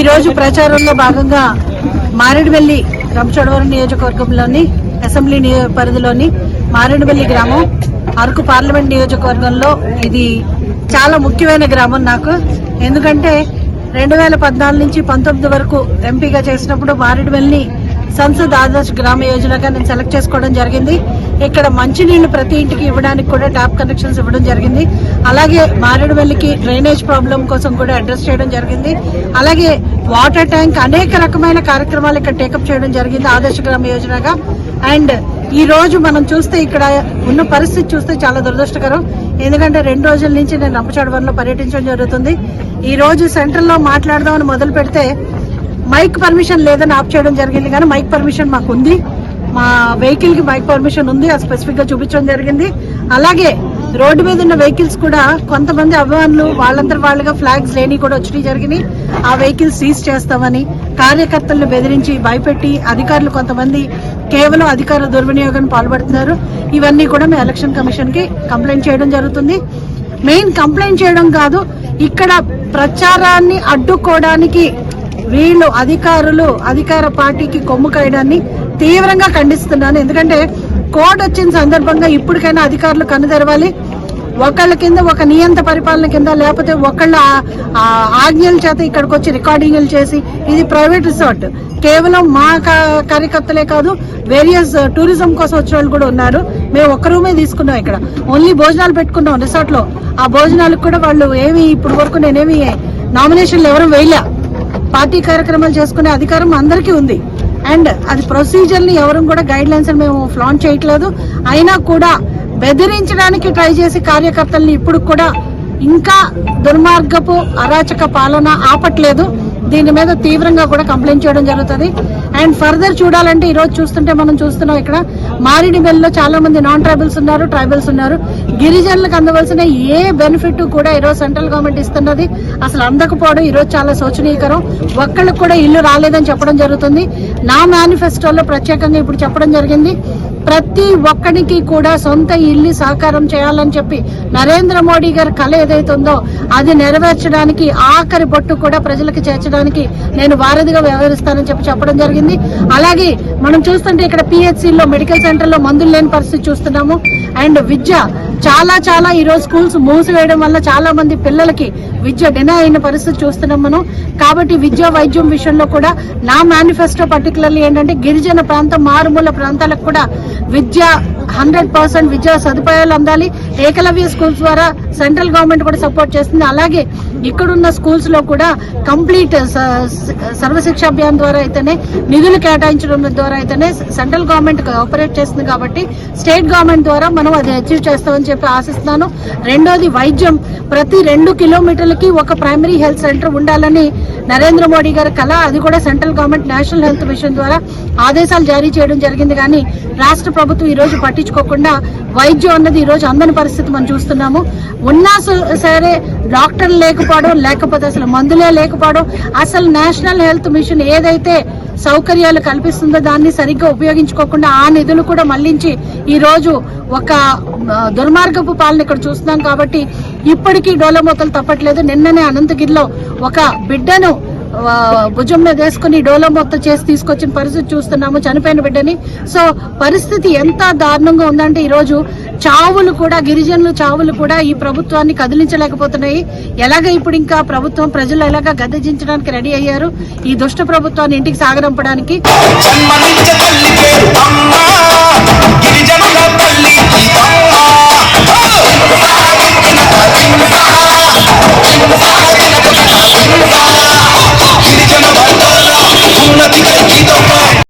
ఈరోజు ప్రచారంలో భాగంగా మారేడువెల్లి రంచోడవరం నియోజకవర్గంలోని అసెంబ్లీ నియో- పరిధిలోని మారేడువెల్లి గ్రామం అరకు పార్లమెంట్ నియోజకవర్గంలో ఇది చాలా ముఖ్యమైన గ్రామం నాకు. ఎందుకంటే రెండు వేల పద్నాలుగు నుంచి పంతొమ్మిది వరకు ఎంపీగా చేసినప్పుడు మారేడువెల్లి సంసద్ ఆదర్శ్ గ్రామ యోజనగా నేను సెలెక్ట్ చేసుకోవడం జరిగింది. ఇక్కడ మంచినీళ్ళు ప్రతి ఇంటికి ఇవ్వడానికి కూడా ట్యాప్ కనెక్షన్స్ ఇవ్వడం జరిగింది. అలాగే మారేడువల్లికి డ్రైనేజ్ ప్రాబ్లం కోసం కూడా అడ్రస్ చేయడం జరిగింది. అలాగే వాటర్ ట్యాంక్ అనేక రకమైన కార్యక్రమాలు ఇక్కడ టేకప్ చేయడం జరిగింది ఆదర్శ గ్రామ యోజనగా. అండ్ ఈ రోజు మనం చూస్తే ఇక్కడ ఉన్న పరిస్థితి చూస్తే చాలా దురదృష్టకరం. ఎందుకంటే రెండు రోజుల నుంచి నేను రంపచోడవరంలో పర్యటించడం జరుగుతుంది. ఈ రోజు సెంట్రల్లో మాట్లాడదామని మొదలు పెడితే మైక్ పర్మిషన్ లేదని ఆప్ చేయడం జరిగింది కానీ మైక్ పర్మిషన్ మాకు ఉంది మా వెహికల్కి బైక్ పర్మిషన్ ఉంది. అది స్పెసిఫిక్గా చూపించడం జరిగింది. అలాగే రోడ్డు మీద ఉన్న వెహికల్స్ కూడా కొంతమంది అభిమానులు వాళ్ళంతా వాళ్ళుగా ఫ్లాగ్స్ లేని కూడా వచ్చినాయి జరిగినాయి. ఆ వెహికల్స్ సీజ్ చేస్తామని కార్యకర్తలను బెదిరించి భయపెట్టి అధికారులు కొంతమంది కేవలం అధికార దుర్వినియోగం పాల్పడుతున్నారు. ఇవన్నీ కూడా మేము ఎలక్షన్ కమిషన్కి కంప్లైంట్ చేయడం జరుగుతుంది. మెయిన్ కంప్లైంట్ చేయడం కాదు ఇక్కడ ప్రచారాన్ని అడ్డుకోవడానికి వీళ్ళు అధికారులు అధికార పార్టీకి కొమ్ము కాయడాన్ని తీవ్రంగా ఖండిస్తున్నాను. ఎందుకంటే కోడ్ వచ్చిన సందర్భంగా ఇప్పటికైనా అధికారులు కన్ను తెరవాలి. ఒకళ్ళ కింద ఒక నియంత పరిపాలన కింద లేకపోతే ఒకళ్ళ ఆజ్ఞల చేత ఇక్కడికి వచ్చి రికార్డింగ్లు చేసి ఇది ప్రైవేట్ రిసార్ట్. కేవలం మా కార్యకర్తలే కాదు వేరియస్ uh, టూరిజం కోసం వచ్చిన వాళ్ళు కూడా ఉన్నారు. మేము ఒక్క రూమే తీసుకున్నాం ఇక్కడ. ఓన్లీ భోజనాలు పెట్టుకున్నాం రిసార్ట్లో ఆ భోజనాలకు కూడా వాళ్ళు ఏమి ఇప్పుడు వరకు నేనేమి నామినేషన్లు ఎవరు వేయలే. పార్టీ కార్యక్రమాలు చేసుకునే అధికారం అందరికీ ఉంది. అండ్ అది ప్రొసీజర్ని ఎవరు కూడా గైడ్ లైన్స్ మేము ఫ్లాంట్ చేయట్లేదు. అయినా కూడా బెదిరించడానికి ట్రై చేసి కార్యకర్తల్ని ఇప్పుడు కూడా ఇంకా దుర్మార్గపు అరాచక పాలన ఆపట్లేదు. దీని మీద తీవ్రంగా కూడా కంప్లైంట్ చేయడం జరుగుతుంది. అండ్ ఫర్దర్ చూడాలంటే ఈరోజు చూస్తుంటే మనం చూస్తున్నాం ఇక్కడ మారేడుమిల్లిలో చాలా మంది నాన్ ట్రైబల్స్ ఉన్నారు ట్రైబల్స్ ఉన్నారు. గిరిజనులకు అందవలసిన ఏ బెనిఫిట్ కూడా ఈ రోజు సెంట్రల్ గవర్నమెంట్ ఇస్తున్నది. అసలు అందకపోవడం ఈరోజు చాలా శోచనీయకరం. ఒక్కళ్ళకి కూడా ఇల్లు రాలేదని చెప్పడం జరుగుతుంది. నా మేనిఫెస్టోలో ప్రత్యేకంగా ఇప్పుడు చెప్పడం జరిగింది. ప్రతి ఒక్కడికి కూడా సొంత ఇల్లు సహకారం చేయాలని చెప్పి నరేంద్ర మోడీ గారి కళ ఏదైతే ఉందో అది నెరవేర్చడానికి ఆఖరి బొట్టు కూడా ప్రజలకు చేర్చడానికి నేను వారధిగా వ్యవహరిస్తానని చెప్పి చెప్పడం జరిగింది. అలాగే మనం చూస్తుంటే ఇక్కడ పిహెచ్సిలో మెడికల్ సెంటర్లో మందులు లేని పరిస్థితి చూస్తున్నాము. అండ్ విద్య చాలా చాలా ఈరోజు స్కూల్స్ మూసివేయడం వల్ల చాలా మంది పిల్లలకి విద్య డినా అయిన పరిస్థితి చూస్తున్నాం మనం. కాబట్టి విద్య వైద్యం విషయంలో కూడా నా మేనిఫెస్టో పర్టికులర్లీ ఏంటంటే గిరిజన ప్రాంతం మారుమూల ప్రాంతాలకు కూడా విద్య హండ్రెడ్ పర్సెంట్ విద్యా సదుపాయాలు అందాలి. ఏకలవ్య స్కూల్స్ ద్వారా సెంట్రల్ గవర్నమెంట్ కూడా సపోర్ట్ చేస్తుంది. అలాగే ఇక్కడున్న స్కూల్స్లో కూడా కంప్లీట్ సర్వశిక్ష అభియాన్ ద్వారా అయితేనే నిధులు కేటాయించడం ద్వారా అయితేనే సెంట్రల్ గవర్నమెంట్ ఆపరేట్ చేస్తుంది కాబట్టి స్టేట్ గవర్నమెంట్ ద్వారా మనం అది అచీవ్ చేస్తామని చెప్పి ఆశిస్తున్నాను. రెండోది వైద్యం. ప్రతి రెండు కిలోమీటర్లకి ఒక ప్రైమరీ హెల్త్ సెంటర్ ఉండాలని నరేంద్ర మోడీ గారి కళ అది కూడా central government national health mission ద్వారా ఆదేశాలు జారీ చేయడం జరిగింది. కానీ రాష్ట్ర ప్రభుత్వం ఈ రోజు పట్టించుకోకుండా వైద్యం అన్నది ఈరోజు అందని పరిస్థితి మనం చూస్తున్నాము. ఉన్నా సరే డాక్టర్లు లేకపోవడం లేకపోతే అసలు మందులే లేకపోవడం అసలు నేషనల్ హెల్త్ మిషన్ ఏదైతే సౌకర్యాలు కల్పిస్తుందో దాన్ని సరిగ్గా ఉపయోగించుకోకుండా ఆ నిధులు కూడా మళ్ళించి ఈరోజు ఒక దుర్మార్గపు పాలన ఇక్కడ చూస్తున్నాం కాబట్టి ఇప్పటికీ డోలమూతలు తప్పట్లేదు. నిన్ననే అనంతగిరిలో ఒక బిడ్డను భుజం మీద వేసుకుని డోలో మొత్తం చేసి తీసుకొచ్చిన పరిస్థితి చూస్తున్నాము చనిపోయిన బిడ్డని. సో పరిస్థితి ఎంత దారుణంగా ఉందంటే ఈరోజు చావులు కూడా గిరిజనులు చావులు కూడా ఈ ప్రభుత్వాన్ని కదిలించలేకపోతున్నాయి. ఎలాగ ఇప్పుడు ఇంకా ప్రభుత్వం ప్రజలు ఎలాగ గద్దెదించడానికి రెడీ అయ్యారు? ఈ దుష్ట ప్రభుత్వాన్ని ఇంటికి సాగరంపడానికి గిరిజనుల తల్లి